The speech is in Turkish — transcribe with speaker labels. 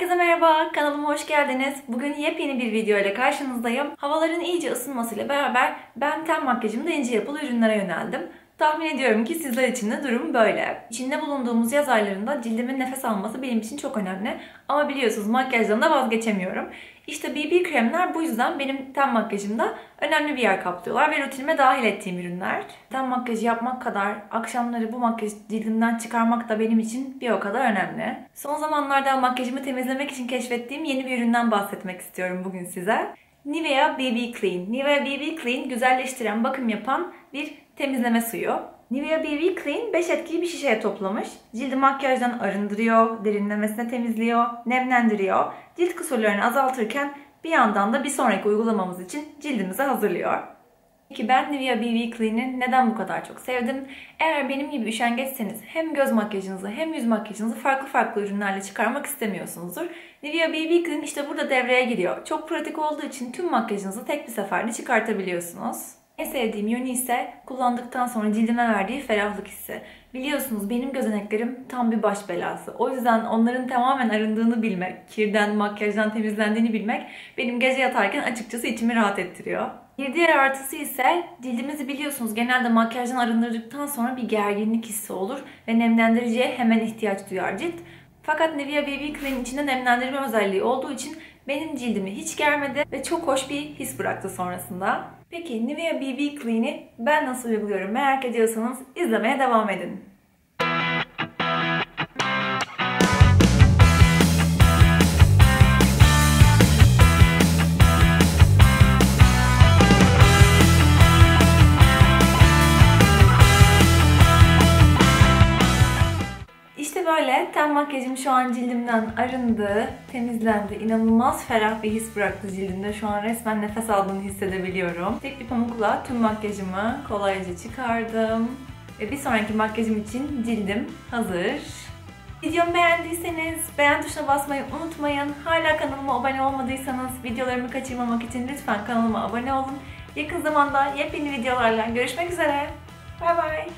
Speaker 1: Herkese merhaba, kanalıma hoş geldiniz. Bugün yepyeni bir video ile karşınızdayım. Havaların iyice ısınmasıyla beraber ben ten makyajımda ince yapılı ürünlere yöneldim. Tahmin ediyorum ki sizler için de durum böyle. İçinde bulunduğumuz yaz aylarında cildimin nefes alması benim için çok önemli. Ama biliyorsunuz makyajdan da vazgeçemiyorum. İşte BB kremler bu yüzden benim ten makyajımda önemli bir yer kaplıyorlar ve rutinime dahil ettiğim ürünler. Ten makyajı yapmak kadar akşamları bu makyajı cildimden çıkarmak da benim için bir o kadar önemli. Son zamanlarda makyajımı temizlemek için keşfettiğim yeni bir üründen bahsetmek istiyorum bugün size. Nivea BB Clean. Nivea BB Clean güzelleştiren, bakım yapan bir temizleme suyu. Nivea BB Clean 5 etkiyi bir şişeye toplamış. Cildi makyajdan arındırıyor, derinlemesine temizliyor, nemlendiriyor. Cilt kusurlarını azaltırken bir yandan da bir sonraki uygulamamız için cildimizi hazırlıyor. Peki ben Nivea BB Clean'i neden bu kadar çok sevdim? Eğer benim gibi üşengeçseniz hem göz makyajınızı hem yüz makyajınızı farklı farklı ürünlerle çıkarmak istemiyorsunuzdur. Nivea BB Clean işte burada devreye giriyor. Çok pratik olduğu için tüm makyajınızı tek bir seferde çıkartabiliyorsunuz. En sevdiğim yönü ise kullandıktan sonra cildime verdiği ferahlık hissi. Biliyorsunuz benim gözeneklerim tam bir baş belası. O yüzden onların tamamen arındığını bilmek, kirden, makyajdan temizlendiğini bilmek benim gece yatarken açıkçası içimi rahat ettiriyor. Bir diğer artısı ise cildimizi biliyorsunuz genelde makyajdan arındırdıktan sonra bir gerginlik hissi olur ve nemlendiriciye hemen ihtiyaç duyar cilt. Fakat Nivea BB Clean içinde nemlendirme özelliği olduğu için benim cildimi hiç germedi ve çok hoş bir his bıraktı sonrasında. Peki Nivea BB Clean'i ben nasıl uyguluyorum merak ediyorsanız izlemeye devam edin. Böyle ten makyajım şu an cildimden arındı, temizlendi. İnanılmaz ferah bir his bıraktı cildimde. Şu an resmen nefes aldığını hissedebiliyorum. Tek bir pamukla tüm makyajımı kolayca çıkardım. Ve bir sonraki makyajım için cildim hazır. Videomu beğendiyseniz beğen tuşuna basmayı unutmayın. Hala kanalıma abone olmadıysanız videolarımı kaçırmamak için lütfen kanalıma abone olun. Yakın zamanda yepyeni videolarla görüşmek üzere. Bay bay.